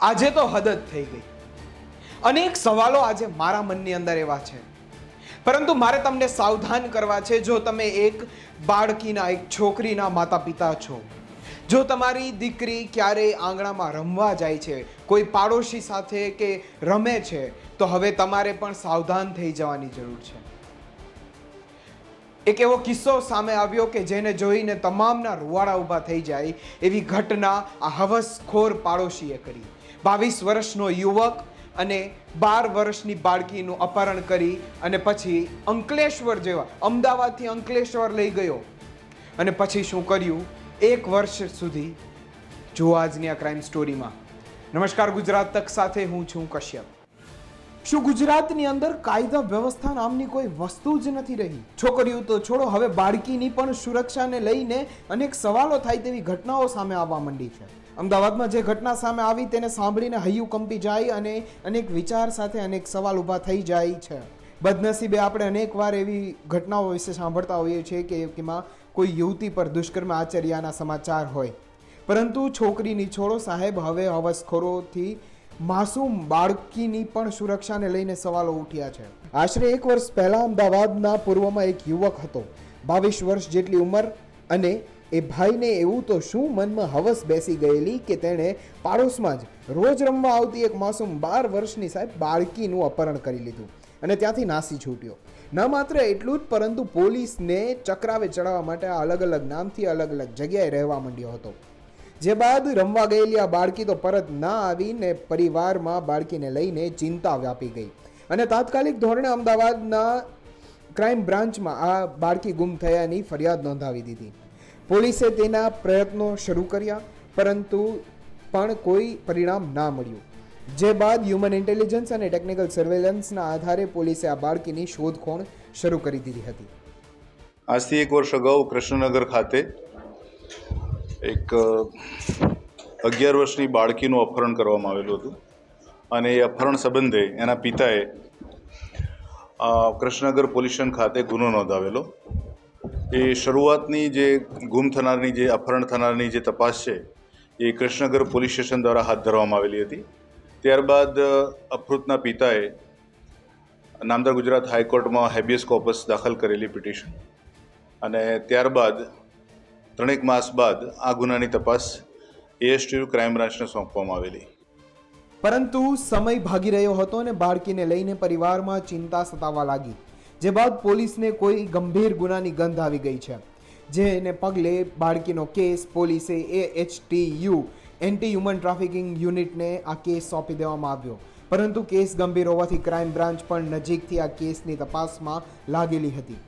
આજે તો હદ જ થઈ ગઈ. અનેક સવાલો આજે મારા મનની અંદર એવા છે. પરંતુ મારે તમને સાવધાન કરવા છે, જો તમે એક બાળકીના, એક છોકરીના માતા પિતા છો, જો તમારી દીકરી ક્યારેય આંગણામાં રમવા જાય છે, કોઈ પાડોશી સાથે કે રમે છે, તો હવે તમારે પણ સાવધાન થઈ જવાની જરૂર છે. એક એવો કિસ્સો સામે આવ્યો કે જેને જોઈને તમામના રૂવાડા ઊભા થઈ જાય એવી ઘટના આ હવસખોર પાડોશીએ કરી. બાવીસ વર્ષનો યુવક અને બાર વર્ષની બાળકીનું અપહરણ કરી અને પછી અંકલેશ્વર જેવા, અમદાવાદથી અંકલેશ્વર લઈ ગયો. અને પછી શું કર્યું? એક વર્ષ સુધી જો આજની આ ક્રાઇમ સ્ટોરીમાં નમસ્કાર ગુજરાત તક સાથે હું છું કશ્યપ. શું ગુજરાતની અંદર કાયદા વ્યવસ્થા નામની કોઈ વસ્તુ જ નથી રહી? છોકરીઓ તો છોડો, હવે બાળકીની પણ સુરક્ષાને લઈને અનેક સવાલો થાય તેવી ઘટનાઓ સામે આવવા માંડી છે. અમદાવાદમાં જે ઘટના સામે આવી તેને સાંભળીને હૈયું કંપી જાય અને અનેક વિચાર સાથે અનેક સવાલ ઊભા થઈ જાય છે. બદનસીબે આપણે અનેકવાર એવી ઘટનાઓ વિશે સાંભળતા હોઈએ છીએ કે એમાં કોઈ યુવતી પર દુષ્કર્મ આચર્યાના સમાચાર હોય. પરંતુ છોકરીની છોડો સાહેબ, હવે હવસખોરોથી માસૂમ બાળકીની પણ સુરક્ષાને લઈને સવાલો ઉઠ્યા છે. આશરે એક વર્ષ પહેલા અમદાવાદના પૂર્વમાં એક યુવક હતો. બાવીસ વર્ષ જેટલી ઉંમર અને એ ભાઈને એવું તો શું મનમાં હવસ બેસી ગયેલી કે તેણે પાડોશમાં જ રોજ રમવા આવતી એક માસૂમ બાર વર્ષની સાહેબ બાળકીનું અપહરણ કરી લીધું અને ત્યાંથી નાસી છૂટ્યો. ન માત્ર એટલું જ, પરંતુ પોલીસને ચક્રાવે ચડાવવા માટે અલગ અલગ નામથી અલગ અલગ જગ્યાએ રહેવા માંડ્યો હતો. જે બાદ રમવા ગયેલી આ બાળકી તો પરત ના આવીને પરિવારમાં બાળકીને લઈને ચિંતા વ્યાપી ગઈ. અને તાત્કાલિક ધોરણે અમદાવાદના ક્રાઇમ બ્રાન્ચમાં આ બાળકી ગુમ થયાની ફરિયાદ નોંધાવી દીધી. પોલીસે તેના પ્રયત્નો શરૂ કર્યા, પરંતુ પણ કોઈ પરિણામ ના મળ્યું. જે બાદ હ્યુમન ઇન્ટેલિજન્સ અને ટેકનિકલ સર્વેલન્સના આધારે પોલીસે આ બાળકીની શોધખોળ શરૂ કરી દીધી હતી. આજથી એક વર્ષ અગાઉ કૃષ્ણનગર ખાતે એક અગિયાર વર્ષની બાળકીનું અપહરણ કરવામાં આવેલું હતું. અને એ અપહરણ સંબંધે એના પિતાએ કૃષ્ણનગર પોલીસ ખાતે ગુનો નોંધાવેલો. એ શરૂઆતની જે ગુમ થનારની જે, અપહરણ થનારની જે તપાસ છે, એ કૃષ્ણનગર પોલીસ સ્ટેશન દ્વારા હાથ ધરવામાં આવેલી હતી. ત્યારબાદ અપહૃતના પિતાએ નામદાર ગુજરાત હાઈકોર્ટમાં હેબિયસ કોપસ દાખલ કરેલી પિટિશન. અને ત્યારબાદ ત્રણેક માસ બાદ આ ગુનાની તપાસ એએસટી ક્રાઇમ બ્રાન્ચને સોંપવામાં આવેલી. પરંતુ સમય ભાગી રહ્યો હતો અને બાળકીને લઈને પરિવારમાં ચિંતા સતાવા લાગી, જે બાદ પોલીસને કોઈ ગંભીર ગુનાની ગંધ આવી ગઈ છે. જેને પગલે બાળકીનો કેસ પોલીસે A H U anti human trafficking યુનિટને આ કેસ સોંપી દેવામાં આવ્યો. પરંતુ કેસ ગંભીર હોવાથી ક્રાઇમ બ્રાન્ચ પણ નજીકથી આ કેસની તપાસમાં લાગેલી હતી.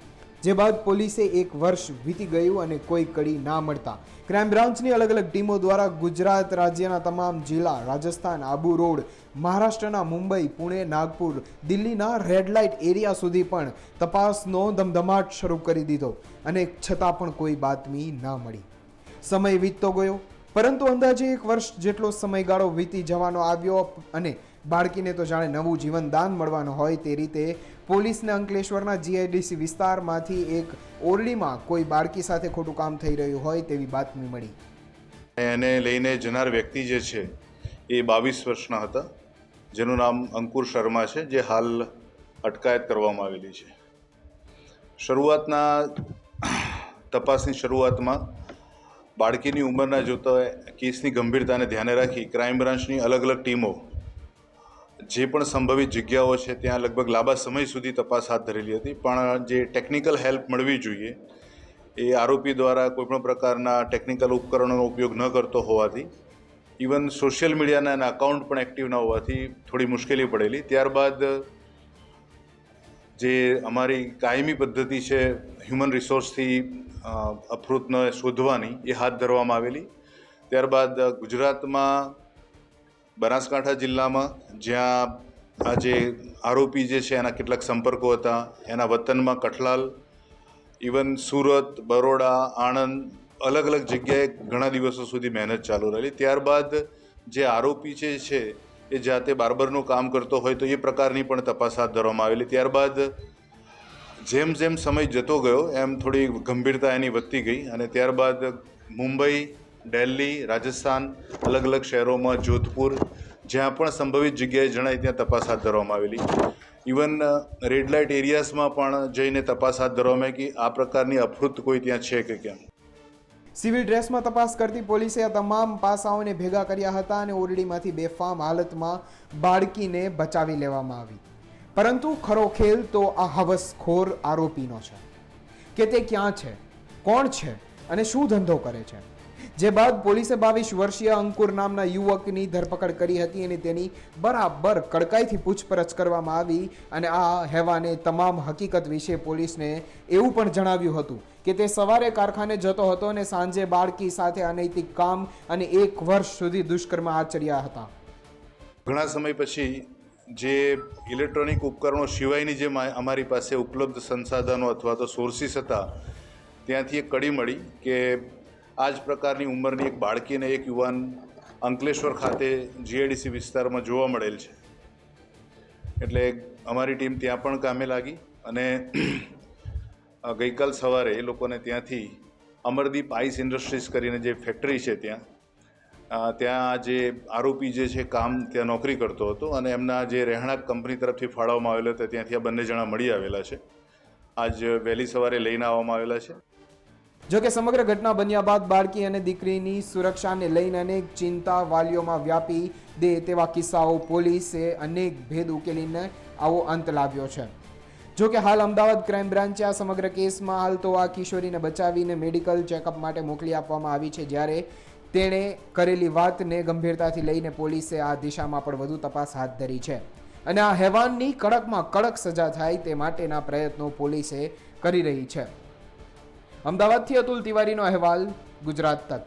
જે બાદ પોલીસે એક વર્ષ વીતી ગયું અને કોઈ કડી ના મળતા. ક્રાઇમ બ્રાન્ચની અલગ અલગ ટીમો દ્વારા ગુજરાત રાજ્યના તમામ જિલ્લા, રાજસ્થાન, આબુ રોડ, મહારાષ્ટ્રના મુંબઈ, પુણે, નાગપુર, દિલ્હીના રેડ લાઇટ એરિયા સુધી પણ તપાસનો ધમધમાટ શરૂ કરી દીધો અને છતાં પણ કોઈ બાતમી ના મળી. સમય વીતતો ગયો, પરંતુ અંદાજે એક વર્ષ જેટલો સમયગાળો વીતી જવાનો આવ્યો અને બાળકીને તો જાણે નવું જીવન દાન મળવાનું હોય તે રીતે પોલીસને અંકલેશ્વરના જીઆઈડીસી વિસ્તારમાંથી એક ઓરડીમાં કોઈ બાળકી સાથે ખોટું કામ થઈ રહ્યું હોય તેવી બાતમી મળી. એને લઈને જનાર વ્યક્તિ જે છે, એ બાવીસ વર્ષના હતા, જેનું નામ અંકુર શર્મા છે, જે હાલ અટકાયત કરવામાં આવેલી છે. શરૂઆતના તપાસની શરૂઆતમાં બાળકીની ઉંમરના જોતા કેસની ગંભીરતાને ધ્યાને રાખી, ક્રાઇમ બ્રાન્ચની અલગ અલગ ટીમો જે પણ સંભવિત જગ્યાઓ છે ત્યાં લગભગ લાંબા સમય સુધી તપાસ હાથ ધરેલી હતી. પણ જે ટેકનિકલ હેલ્પ મળવી જોઈએ એ આરોપી દ્વારા કોઈપણ પ્રકારના ટેકનિકલ ઉપકરણોનો ઉપયોગ ન કરતો હોવાથી ઇવન સોશિયલ મીડિયાના એના અકાઉન્ટ પણ એક્ટિવ ન હોવાથી થોડી મુશ્કેલી પડેલી. ત્યારબાદ જે અમારી કાયમી પદ્ધતિ છે હ્યુમન રિસોર્સથી અ, શોધવાની એ હાથ ધરવામાં આવેલી. ત્યારબાદ ગુજરાતમાં બનાસકાંઠા જિલ્લામાં જ્યાં આ જે આરોપી જે છે, એના કેટલાક સંપર્કો હતા. એના વતનમાં કઠલાલ, ઇવન સુરત, બરોડા, આણંદ અલગ અલગ જગ્યાએ ઘણા દિવસો સુધી મહેનત ચાલુ રહેલી. ત્યારબાદ જે આરોપી જે છે, એ જાતે બાર્બરનું કામ કરતો હોય તો એ પ્રકારની પણ તપાસ હાથ ધરવામાં આવેલી. ત્યારબાદ જેમ જેમ સમય જતો ગયો, એમ થોડી ગંભીરતા એની વધતી ગઈ અને ત્યારબાદ મુંબઈ દિલ્હી, રાજસ્થાન, અલગ અલગ શહેરોમાં જોધપુર, જ્યાં પણ સંભવિત જગ્યાએ જણાય ત્યાં તપાસ હાથ ધરવામાં આવેલી. ઇવન રેડ લાઇટ એરિયાસમાં પણ જઈને તપાસ હાથ ધરવામાં આવી કે આ પ્રકારની અફૃત કોઈ ત્યાં છે કે કેમ? સિવિલ ડ્રેસમાં તપાસ કરતી પોલીસે આ તમામ પાસાઓને ભેગા કર્યા હતા અને ઓરડીમાંથી બેફામ હાલતમાં બાળકીને બચાવી લેવામાં આવી. પરંતુ ખરો ખેલ તો આ હવસખોર આરોપીનો છે. કે તે ક્યાં છે, કોણ છે અને શું ધંધો કરે છે? જે બાદ પોલીસે બાવીસ વર્ષીય અંકુર નામના યુવકની ધરપકડ કરી હતી અને તેની બરાબર કડકાઈથી પૂછપરછ કરવામાં આવી અને આ હેવાને તમામ હકીકત વિશે પોલીસને એવું પણ જણાવ્યું હતું કે તે સવારે કારખાને જતો હતો અને સાંજે બાળકી સાથે અનૈતિક કામ અને એક વર્ષ સુધી દુષ્કર્મ આચર્યા હતા. ઘણા સમય પછી જે ઇલેક્ટ્રોનિક ઉપકરણો સિવાયની જે અમારી પાસે ઉપલબ્ધ સંસાધનો અથવા તો સોર્સિસ હતા, ત્યાંથી એક કડી મળી કે આ જ પ્રકારની ઉંમરની એક બાળકીને એક યુવાન અંકલેશ્વર ખાતે જીઆઈડીસી વિસ્તારમાં જોવા મળેલ છે. એટલે અમારી ટીમ ત્યાં પણ કામે લાગી અને ગઈકાલ સવારે એ લોકોને ત્યાંથી અમરદીપ આઈસ ઇન્ડસ્ટ્રીઝ કરીને જે ફેક્ટરી છે ત્યાં ત્યાં જે આરોપી જે છે કામ ત્યાં નોકરી કરતો હતો અને એમના જે રહેણાંક કંપની તરફથી ફાળવવામાં આવેલો હતો, ત્યાંથી આ બંને જણા મળી આવેલા છે. આજ વહેલી સવારે લઈને આવવામાં આવેલા છે. જો કે સમગ્ર ઘટના બન્યા બાદ બાળકી અને દીકરીની સુરક્ષાને લઈને અનેક ચિંતા વાલીઓમાં વ્યાપી દે તેવા કિસ્સાઓ પોલીસે અનેક ભેદ ઉકેલીને આવો અંત લાવ્યો છે. જો કે હાલ અમદાવાદ ક્રાઇમ બ્રાન્ચે આ સમગ્ર કેસમાં હાલ તો આ કિશોરીને બચાવીને મેડિકલ ચેકઅપ માટે મોકલી આપવામાં આવી છે. જ્યારે તેણે કરેલી વાતને ગંભીરતાથી લઈને પોલીસે આ દિશામાં પણ વધુ તપાસ હાથ ધરી છે. અને આ હેવાનની કડકમાં કડક સજા થાય તે માટેના પ્રયત્નો પોલીસે કરી રહી છે. અમદાવાદથી અતુલ તિવારીનો અહેવાલ ગુજરાત તક.